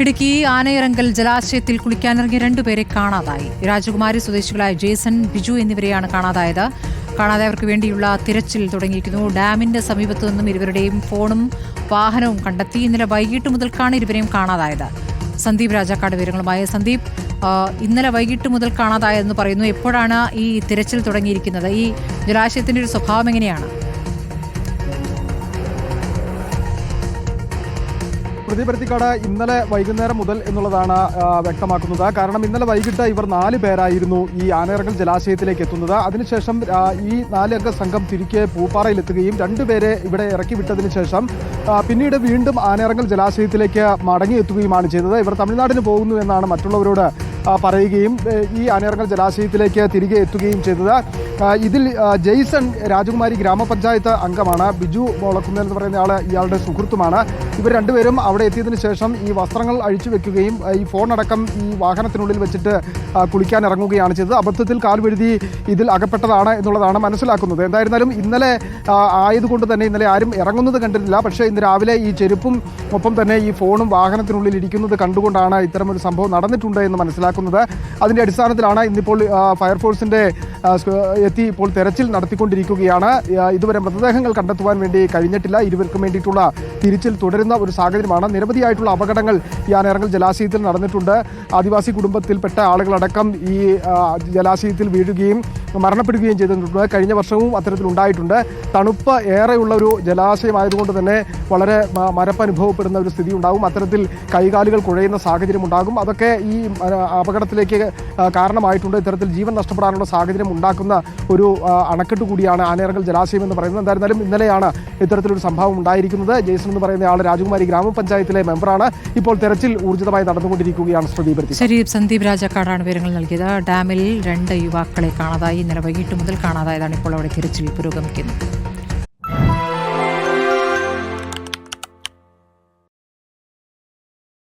ഇടുക്കി ആനയിറങ്കൽ ജലാശയത്തിൽ കുളിക്കാനിറങ്ങിയ രണ്ടുപേരെ കാണാതായി. രാജകുമാരി സ്വദേശികളായ ജേസൺ ബിജു എന്നിവരെയാണ് കാണാതായത്. കാണാതായവർക്ക് വേണ്ടിയുള്ള തിരച്ചിൽ തുടങ്ങിയിരിക്കുന്നു. ഡാമിന്റെ സമീപത്തു നിന്നും ഇരുവരുടെയും ഫോണും വാഹനവും കണ്ടെത്തി ഇന്നലെ വൈകിട്ട് മുതൽക്കാണ് ഇരുവരെയും കാണാതായത്. സന്ദീപ് രാജാക്കാട് വിവരങ്ങളുമായി. സന്ദീപ് ഇന്നലെ വൈകിട്ട് മുതൽ കാണാതായതെന്ന് പറയുന്നു. എപ്പോഴാണ് ഈ തിരച്ചിൽ തുടങ്ങിയിരിക്കുന്നത്? ഈ ജലാശയത്തിന്റെ ഒരു സ്വഭാവം എങ്ങനെയാണ്? പ്രതിപരുത്തിക്കാട് ഇന്നലെ വൈകുന്നേരം മുതൽ എന്നുള്ളതാണ് വ്യക്തമാക്കുന്നത്. കാരണം ഇന്നലെ വൈകിട്ട് ഇവർ നാല് പേരായിരുന്നു ഈ ആനയിറങ്ങൽ ജലാശയത്തിലേക്ക് എത്തുന്നത്. അതിനുശേഷം ഈ നാലംഗ സംഘം തിരികെ പൂപ്പാറയിലെത്തുകയും രണ്ടുപേരെ ഇവിടെ ഇറക്കി വിട്ടതിന് ശേഷം പിന്നീട് വീണ്ടും ആനയിറങ്ങൽ ജലാശയത്തിലേക്ക് മടങ്ങി മടങ്ങിയെത്തുകയുമാണ് ചെയ്തത്. ഇവർ തമിഴ്നാടിന് പോകുന്നു എന്നാണ് മറ്റുള്ളവരോട് പറയുകയും ഈ ആനയിറങ്ങൽ ജലാശയത്തിലേക്ക് തിരികെ എത്തുകയും ചെയ്തത്. ഇതിൽ ജെയ്സൺ രാജകുമാരി ഗ്രാമപഞ്ചായത്ത് അംഗമാണ്. ബിജു മോളക്കുന്നൽ എന്ന് പറയുന്ന ആൾ ഇയാളുടെ സുഹൃത്തുമാണ്. ഇവർ രണ്ടുപേരും അവിടെ എത്തിയതിനു ശേഷം ഈ വസ്ത്രങ്ങൾ അഴിച്ചു വെക്കുകയും ഈ ഫോൺ അടക്കം ഈ വാഹനത്തിനുള്ളിൽ വെച്ചിട്ട് കുളിക്കാൻ ഇറങ്ങുകയാണ് ചെയ്തത്. അബദ്ധത്തിൽ കാൽ വഴുതി ഇതിൽ അകപ്പെട്ടതാണ് എന്നുള്ളതാണ് മനസ്സിലാക്കുന്നത്. എന്തായിരുന്നാലും ഇന്നലെ ആയതുകൊണ്ട് തന്നെ ഇന്നലെ ആരും ഇറങ്ങുന്നത് കണ്ടിട്ടില്ല. പക്ഷേ ഇന്ന് രാവിലെ ഈ ചെരുപ്പും ഒപ്പം തന്നെ ഈ ഫോണും വാഹനത്തിനുള്ളിൽ ഇരിക്കുന്നത് കണ്ടുകൊണ്ടാണ് ഇത്തരമൊരു സംഭവം നടന്നിട്ടുണ്ട് എന്ന് മനസ്സിലാക്കുന്നത്. അതിന്റെ അടിസ്ഥാനത്തിലാണ് ഇന്നിപ്പോൾ ഫയർഫോഴ്സിന്റെ എത്തി ഇപ്പോൾ തെരച്ചിൽ നടത്തിക്കൊണ്ടിരിക്കുകയാണ്. ഇതുവരെ മൃതദേഹങ്ങൾ കണ്ടെത്തുവാൻ വേണ്ടി കഴിഞ്ഞിട്ടില്ല. ഇരുവർക്കും വേണ്ടിയിട്ടുള്ള തിരിച്ചിൽ തുടരുന്ന ഒരു സാഹചര്യമാണ്. നിരവധിയായിട്ടുള്ള അപകടങ്ങൾ ഈ ആനയിറങ്ങൽ ജലാശയത്തിൽ നടന്നിട്ടുണ്ട്. ആദിവാസി കുടുംബത്തിൽപ്പെട്ട ആളുകളടക്കം ഈ ജലാശയത്തിൽ വീഴുകയും മരണപ്പെടുകയും ചെയ്തിട്ടുണ്ട്. കഴിഞ്ഞ വർഷവും അത്തരത്തിലുണ്ടായിട്ടുണ്ട് തണുപ്പ് ഏറെയുള്ള ഒരു ജലാശയമായതുകൊണ്ട് തന്നെ വളരെ മ- മരപ്പ് അനുഭവപ്പെടുന്ന ഒരു സ്ഥിതി ഉണ്ടാകും അത്തരത്തിൽ കൈകാലുകൾ കുഴയുന്ന സാഹചര്യം ഉണ്ടാകും. അതൊക്കെ ഈ അപകടത്തിലേക്ക് കാരണമായിട്ടുണ്ട്. ഇത്തരത്തിൽ ജീവൻ നഷ്ടപ്പെടാനുള്ള സാഹചര്യം ഉണ്ടാക്കുന്ന ഒരു അണക്കെട്ട് കൂടിയാണ് ആനയിറങ്ങൽ ജലാശയം എന്ന് പറയുന്നത്. എന്തായിരുന്നാലും ഇന്നലെയാണ് ഇത്തരത്തിലൊരു സംഭവം ഉണ്ടായിരിക്കുന്നത്. ജെയ്സൺ എന്ന് പറയുന്ന ആൾ രാജകുമാരി ഗ്രാമപഞ്ചായത്തിലെ മെമ്പറാണ്. ഇപ്പോൾ തെരച്ചിൽ ഊർജിതമായി നടന്നുകൊണ്ടിരിക്കുകയാണ് ശ്രുതിപരുത്തി ശരി സന്ദീപ് രാജാക്കാടാണ് വിവരങ്ങൾ നൽകിയത്. ഡാമിൽ രണ്ട് യുവാക്കളെ കാണാതായി. ഇന്നലെ വൈകിട്ട് മുതൽ കാണാതായതാണ് ഇപ്പോൾ അവിടെ തിരച്ചിൽ പുരോഗമിക്കുന്നത്.